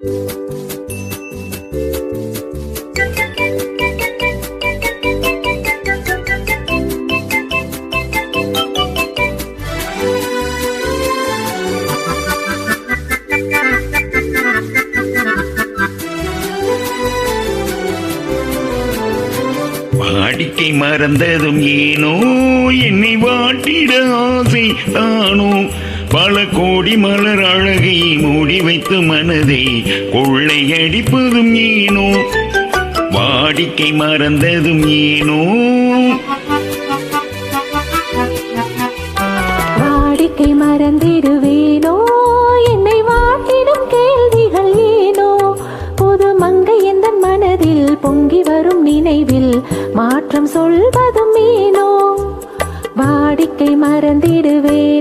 வாடிக்கை மறந்ததும் ஏனோ என்னை வாட்டிட ஆசை தானோ? பல கோடி மலர் அழகை மூடி வைத்து மனதை கொள்ளையடிப்பதும் ஏனோ? வாடிக்கை மறந்ததும் ஏனோ? வாடிக்கை மறந்திடுவேனோ? என்னை வாட்டிடும் கேள்விகள் ஏனோ? புது மங்கை எந்த மனதில் பொங்கி வரும் நினைவில் மாற்றம் சொல்வதும் ஏனோ? வாடிக்கை மறந்திடுவேன்.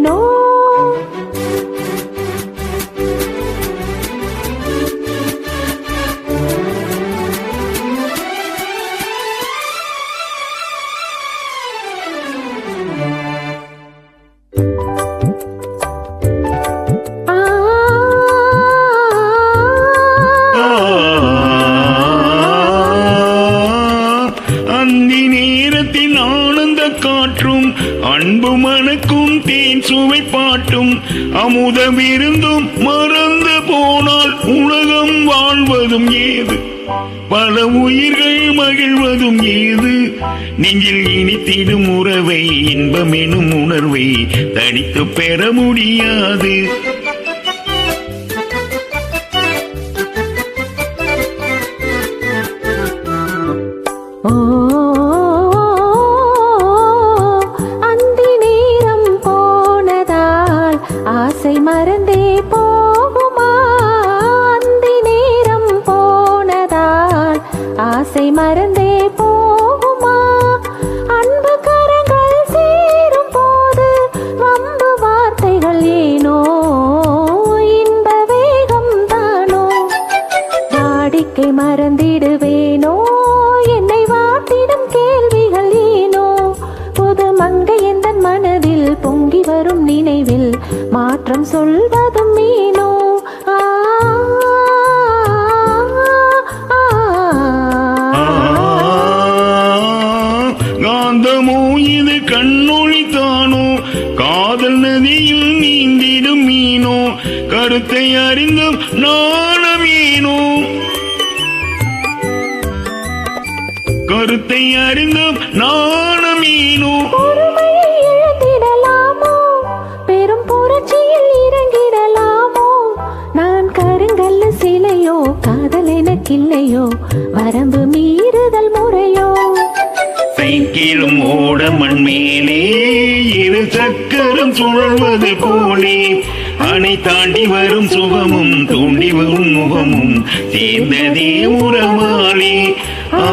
ஆனந்த காற்றும் அன்பு மனுக்கும் தேன் சுவை பாட்டும். அமுத விருந்தும் மறந்து போனால் உலகம் வாழ்வதும் ஏது? பல உயிர்கள் மகிழ்வதும் ஏது? நெஞ்சில் இனித்திடும் உறவை இன்பமெனும் உணர்வை தனித்து பெற முடியாது. ஓ ஆசை மறந்தே போகுமா? அந்தி நேரம் போனதால் ஆசை மறந்தே போகுமா? அன்பு கரங்கள் சேரும் போது வம்பு வார்த்தைகள் ஏனோ? இன்ப வேகம் தானோ? வாடிக்கை மறந்திடுவேனோ? என்னை வாட்டிடும் கேள்விகள் ஏனோ? புது மங்கை எந்த மனதில் பொங்கி வரும் நினைவில் சொல்வதும் மீனோ. காந்தமோ இது கண்ணொழித்தானோ காதல் நதியில் நீந்திடும் மீனோ. கருத்தை அறிந்தும் நாணமீனோ கருத்தை அறிந்தும் நாணமீனோ மீனோ எனக்கில்லையோ வரம்பு மீறுதல் முறையோ? சைக்கிளும் ஓட மண்மேலே இரு சக்கரம் சுழல்வது போலே. அணை தாண்டி வரும் சுகமும் தூண்டி வரும் முகமும் சேர்ந்ததே உறவாளே ஆ